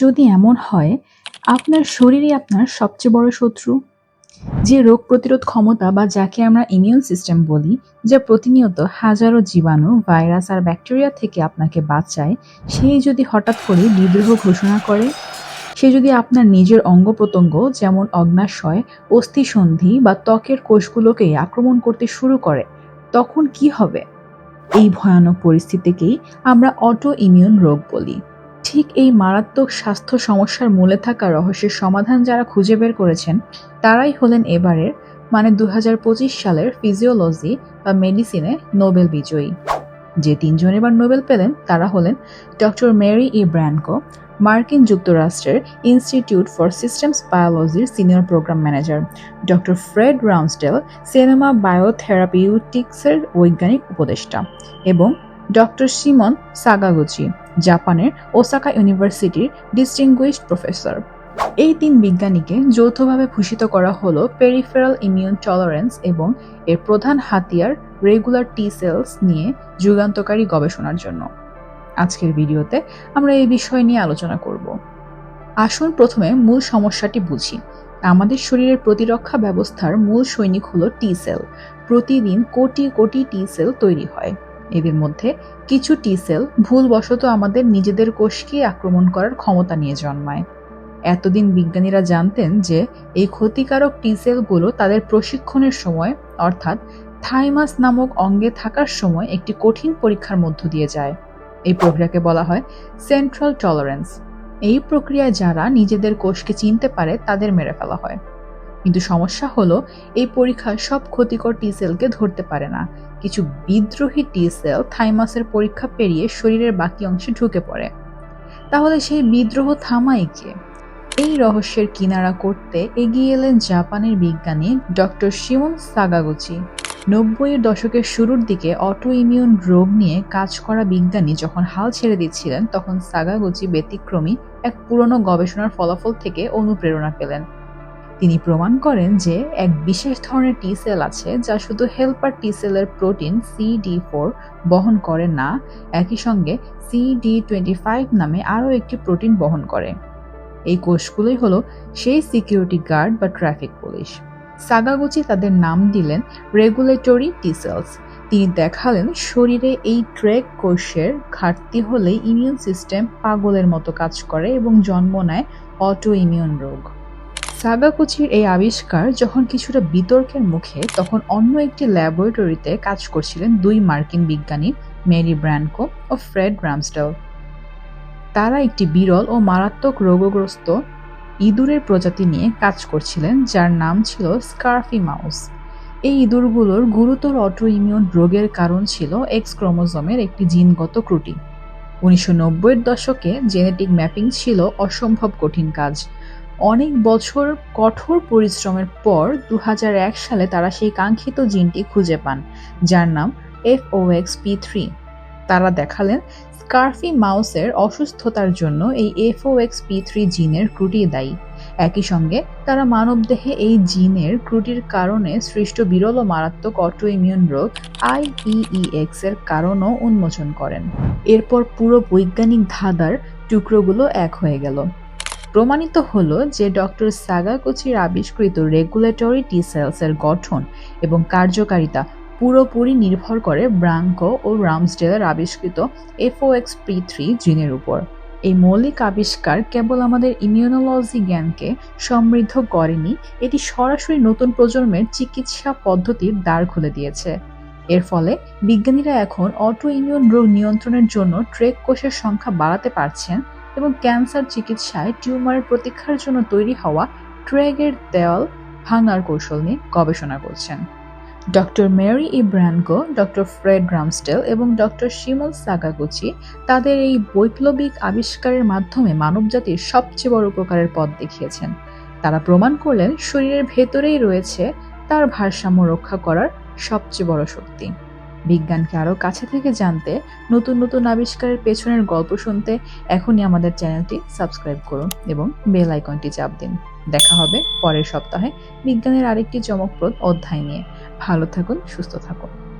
যদি এমন হয়, আপনার শরীরই আপনার সবচেয়ে বড় শত্রু। যে রোগ প্রতিরোধ ক্ষমতা বা যাকে আমরা ইমিউন সিস্টেম বলি, যা প্রতিনিয়ত হাজারো জীবাণু ভাইরাস আর ব্যাকটেরিয়া থেকে আপনাকে বাঁচায়, সেই যদি হঠাৎ করে বিদ্রোহ ঘোষণা করে, সে যদি আপনার নিজের অঙ্গ প্রত্যঙ্গ যেমন অগ্নাশয় অস্থিসন্ধি বা ত্বকের কোষগুলোকে আক্রমণ করতে শুরু করে, তখন কি হবে? এই ভয়ানক পরিস্থিতিকেই আমরা অটো ইমিউন রোগ বলি। ঠিক এই মারাত্মক স্বাস্থ্য সমস্যার মূলে থাকা রহস্যের সমাধান যারা খুঁজে বের করেছেন, তারাই হলেন এবারের মানে দু হাজার পঁচিশ সালের ফিজিওলজি বা মেডিসিনে নোবেল বিজয়ী। যে তিনজন এবার নোবেল পেলেন, তারা হলেন ডক্টর মেরি ই ব্র্যানকো, মার্কিন যুক্তরাষ্ট্রের Institute for Systems বায়োলজির senior program manager, doctor Fred Ramsdell Sonoma বায়োথেরাপিউটিক্সের বৈজ্ঞানিক উপদেষ্টা এবং ডক্টর সিমন সাগাগুচি। জাপানের ওসাকা ইউনিভার্সিটির ডিস্টিংগুইশড প্রফেসর এই তিন বিজ্ঞানীকে যৌথভাবে ভূষিত করা হলো পেরিফেরাল ইমিউন টলারেন্স এবং এর প্রধান হাতিয়ার রেগুলার টি সেলস নিয়ে যুগান্তকারী গবেষণার জন্য। আজকের ভিডিওতে আমরা এই বিষয় নিয়ে আলোচনা করব। আসুন প্রথমে মূল সমস্যাটি বুঝি। আমাদের শরীরের প্রতিরক্ষা ব্যবস্থার মূল সৈনিক হলো টি সেল প্রতিদিন কোটি কোটি টি সেল তৈরি হয়। এদের মধ্যে কিছু টি সেল ভুলবশত আমাদের নিজেদের কোষকে আক্রমণ করার ক্ষমতা নিয়ে জন্মায়। এতদিন বিজ্ঞানীরা জানতেন যে এই ক্ষতিকারক টি সেলগুলো তাদের প্রশিক্ষণের সময়, অর্থাৎ থাইমাস নামক অঙ্গে থাকার সময় একটি কঠিন পরীক্ষার মধ্য দিয়ে যায়। এই প্রক্রিয়াকে বলা হয় সেন্ট্রাল টলারেন্স এই প্রক্রিয়ায় যারা নিজেদের কোষকে চিনতে পারে, তাদের মেরে ফেলা হয়। কিন্তু সমস্যা হলো, এই পরীক্ষা সব ক্ষতিকর টি সেলকে ধরতে পারে না। কিছু বিদ্রোহী টি সেল থাইমাসের পরীক্ষা পেরিয়ে শরীরের বাকি অংশে ঢুকে পড়ে। তাহলে সেই বিদ্রোহ থামাই কে? এই রহস্যের কিনারা করতে এগিয়ে এলেন জাপানের বিজ্ঞানী ডক্টর শিমন সাগাগুচি। নব্বইয়ের দশকের শুরুর দিকে অটো ইমিউন রোগ নিয়ে কাজ করা বিজ্ঞানী যখন হাল ছেড়ে দিচ্ছিলেন, তখন সাগাগুচি ব্যতিক্রমী এক পুরনো গবেষণার ফলাফল থেকে অনুপ্রেরণা পেলেন। তিনি প্রমাণ করেন যে এক বিশেষ ধরনের টি সেল আছে যা শুধু হেল্পার টি সেলের প্রোটিন সিডি ফোর বহন করে না, একই সঙ্গে সিডি টোয়েন্টি ফাইভ নামে আরও একটি প্রোটিন বহন করে। এই কোষগুলোই হলো সেই সিকিউরিটি গার্ড বা ট্রাফিক পুলিশ সাগাগুচি তাদের নাম দিলেন রেগুলেটরি টি সেলস তিনি দেখালেন শরীরে এই ট্রেক কোষের ঘাটতি হলেই ইমিউন সিস্টেম পাগলের মতো কাজ করে এবং জন্ম নেয় অটো ইমিউন রোগ। সাগাকুচির এই আবিষ্কার যখন কিছুটা বিতর্কের মুখে, তখন অন্য একটি ল্যাবরেটরিতে কাজ করছিলেন দুই মার্কিন বিজ্ঞানী, মেরি ব্র্যানকো ও ফ্রেড রামস্টেল। তারা একটি বিরল ও মারাত্মক রোগগ্রস্ত ইঁদুরের প্রজাতি নিয়ে কাজ করছিলেন, যার নাম ছিল স্কার্ফি মাউস। এই ইঁদুরগুলোর গুরুতর অটো ইমিউন রোগের কারণ ছিল এক্স ক্রোমোজোমের একটি জিনগত ত্রুটি। উনিশশো নব্বইয়ের দশকে জেনেটিক ম্যাপিং ছিল অসম্ভব কঠিন কাজ। অনেক বছর কঠোর পরিশ্রমের পর দু হাজার এক সালে তারা সেই কাঙ্ক্ষিত জিনটি খুঁজে পান, যার নাম F O X P three. তারা দেখালেন স্কার্ফি মাউসের অসুস্থতার জন্য এই এফওএক্স পি থ্রি জিনের ত্রুটি দায়ী। একই সঙ্গে তারা মানবদেহে এই জিনের ত্রুটির কারণে সৃষ্ট বিরল ও মারাত্মক অটো ইমিউন রোগ আইপিইএক্স এর কারণও উন্মোচন করেন। এরপর পুরো বৈজ্ঞানিক ধাঁধার টুকরোগুলো এক হয়ে গেল। প্রমাণিত হলো যে ডক্টর সাগাকুচির আবিষ্কৃত রেগুলেটরি টি সেলসের গঠন এবং কার্যকারিতা পুরোপুরি নির্ভর করে ব্রাঙ্কো ও রামসডেলের আবিষ্কৃত এফওএক্স পি থ্রি জিনের উপর। এই মৌলিক আবিষ্কার কেবল আমাদের ইমিউনোলজি জ্ঞানকে সমৃদ্ধ করেনি, এটি সরাসরি নতুন প্রজন্মের চিকিৎসা পদ্ধতির দ্বার খুলে দিয়েছে। এর ফলে বিজ্ঞানীরা এখন অটো ইমিউন রোগ নিয়ন্ত্রণের জন্য ট্রেক কোষের সংখ্যা বাড়াতে পারছেন এবং ক্যান্সার চিকিৎসায় টিউমারের প্রতীক্ষার জন্য তৈরি হওয়া ট্রেগের দেওয়াল ভাঙার কৌশল নিয়ে গবেষণা করছেন। Doctor Mary E Brunkow, doctor Fred Ramsdell এবং ডক্টর শিমল সাগাগুচি তাদের এই বৈপ্লবিক আবিষ্কারের মাধ্যমে মানবজাতির সবচেয়ে বড় উপকারের পথ দেখিয়েছেন। তারা প্রমাণ করলেন শরীরের ভেতরেই রয়েছে তার ভারসাম্য রক্ষা করার সবচেয়ে বড় শক্তি। বিজ্ঞানকে আরও কাছে থেকে জানতে, নতুন নতুন আবিষ্কারের পেছনের গল্প শুনতে এখনই আমাদের চ্যানেলটি সাবস্ক্রাইব করুন এবং বেল আইকনটি চাপ দিন। দেখা হবে পরের সপ্তাহে বিজ্ঞানের আরেকটি চমকপ্রদ অধ্যায় নিয়ে। ভালো থাকুন, সুস্থ থাকুন।